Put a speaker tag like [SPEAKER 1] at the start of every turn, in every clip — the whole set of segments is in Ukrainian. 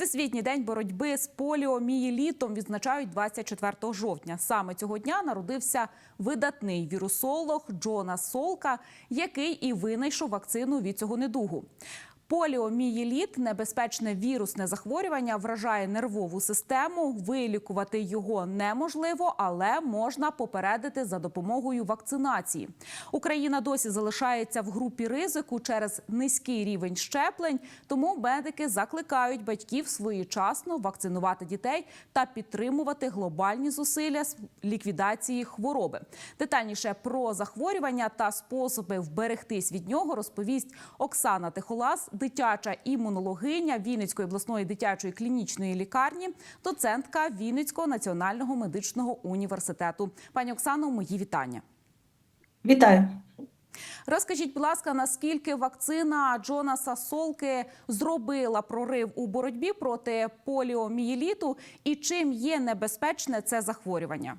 [SPEAKER 1] Всесвітній день боротьби з поліомієлітом відзначають 24 жовтня. Саме цього дня народився видатний вірусолог Джона Солка, який і винайшов вакцину від цього недугу. Поліомієліт – небезпечне вірусне захворювання, вражає нервову систему. Вилікувати його неможливо, але можна попередити за допомогою вакцинації. Україна досі залишається в групі ризику через низький рівень щеплень. Тому медики закликають батьків своєчасно вакцинувати дітей та підтримувати глобальні зусилля з ліквідації хвороби. Детальніше про захворювання та способи вберегтись від нього розповість Оксана Тихолас, дитяча імунологиня Вінницької обласної дитячої клінічної лікарні, доцентка Вінницького національного медичного університету. Пані Оксано, мої вітання.
[SPEAKER 2] Вітаю.
[SPEAKER 1] Розкажіть, будь ласка, наскільки вакцина Джонаса Солки зробила прорив у боротьбі проти поліомієліту і чим є небезпечне це захворювання?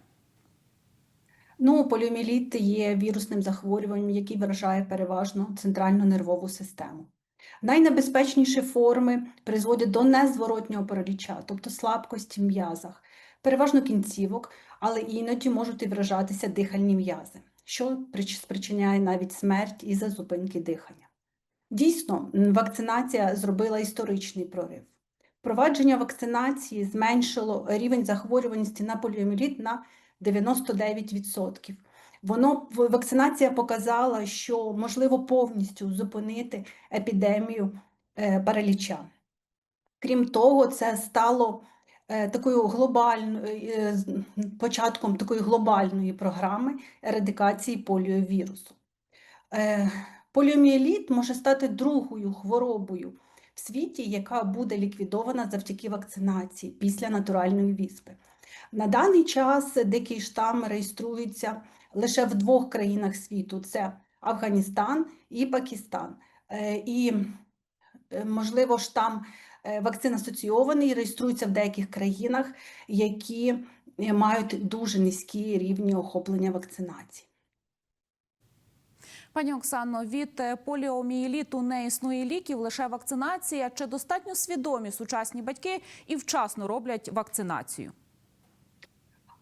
[SPEAKER 2] Ну, поліоміеліт є вірусним захворюванням, який вражає переважно центральну нервову систему. Найнебезпечніші форми призводять до незворотнього параліча, тобто слабкості в м'язах, переважно кінцівок, але іноді можуть і вражатися дихальні м'язи, що спричиняє навіть смерть із-за зупинки дихання. Дійсно, вакцинація зробила історичний прорив. Впровадження вакцинації зменшило рівень захворюваності на поліоміеліт на 99%. Воно вакцинація показала, що можливо повністю зупинити епідемію е, параліча. Крім того, це стало е, такою глобальною е, початком такої глобальної програми ерадикації поліовірусу. Поліомієліт може стати другою хворобою в світі, яка буде ліквідована завдяки вакцинації після натуральної віспи. На даний час дикий штам реєструється лише в двох країнах світу: це Афганістан і Пакистан. Е, І, е, можливо, штам е, вакцин асоційований реєструється в деяких країнах, які мають дуже низькі рівні охоплення вакцинації.
[SPEAKER 1] Пані Оксано, від поліомієліту не існує ліків, лише вакцинація. Чи достатньо свідомі сучасні батьки і вчасно роблять вакцинацію?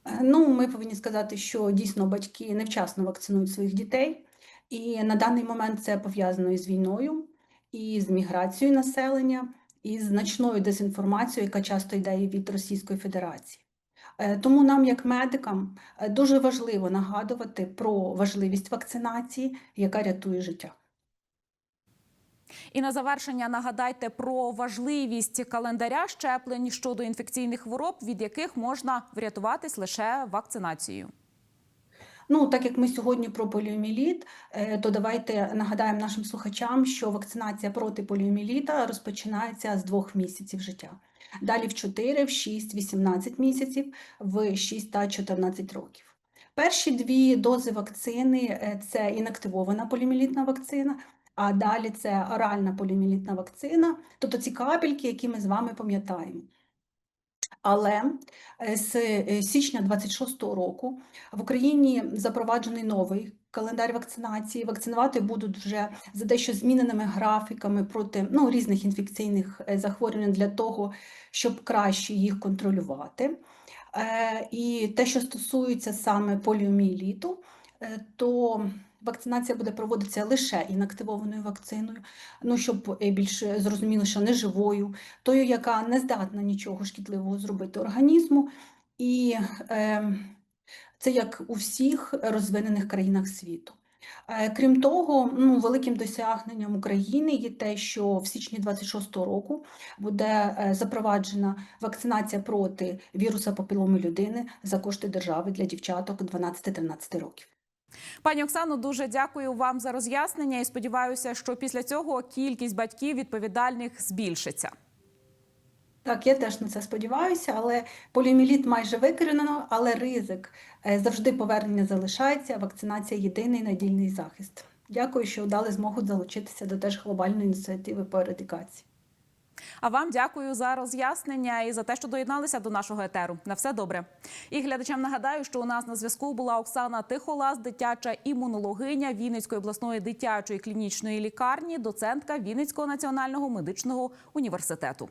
[SPEAKER 2] Е, Ну, ми повинні сказати, що дійсно батьки невчасно вакцинують своїх дітей, і на даний момент це пов'язано із війною, і з міграцією населення, і з значною дезінформацією, яка часто йде від Російської Федерації. Е, Тому нам, як медикам, е, дуже важливо нагадувати про важливість вакцинації, яка рятує життя.
[SPEAKER 1] І на завершення нагадайте про важливість календаря щеплень щодо інфекційних хвороб, від яких можна врятуватись лише вакцинацією.
[SPEAKER 2] Ну, так як ми сьогодні про поліоміеліт, е, то давайте нагадаємо нашим слухачам, що вакцинація проти поліоміеліта розпочинається з двох місяців життя. Далі в 4, в 6, 18 місяців, в 6 та 14 років. Перші дві дози вакцини е, це інактивована поліоміелітна вакцина, а далі це оральна поліоміелітна вакцина, тобто ці капельки, які ми з вами пам'ятаємо. Але е, з е, січня 26-го року в Україні запроваджений новий календар вакцинації. Вакцинувати будуть вже за дещо зміненими графіками проти ну, різних інфекційних е, захворювань для того, щоб краще їх контролювати. І те, що стосується саме поліомієліту, то вакцинація буде проводитися лише інактивованою вакциною, ну щоб е, більш зрозуміло, що не живою, тою, яка не здатна нічого шкідливого зробити організму. І е, це як у всіх розвинених країнах світу. Е, Крім того, ну, великим досягненням України є те, що в січні 26-го року буде е, запроваджена вакцинація проти віруса папіломи людини за кошти держави для дівчаток 12-13 років.
[SPEAKER 1] Пані Оксано, дуже дякую вам за роз'яснення і сподіваюся, що після цього кількість батьків відповідальних збільшиться.
[SPEAKER 2] Так, я теж на це сподіваюся, але поліоміеліт майже викорінено, але ризик е, завжди повернення залишається. Вакцинація єдиний надійний захист. Дякую, що дали змогу залучитися до теж глобальної ініціативи по ерадикації.
[SPEAKER 1] А вам дякую за роз'яснення і за те, що доєдналися до нашого етеру. На все добре. І глядачам нагадаю, що у нас на зв'язку була Оксана Тихолас, дитяча імунологиня Вінницької обласної дитячої клінічної лікарні, доцентка Вінницького національного медичного університету.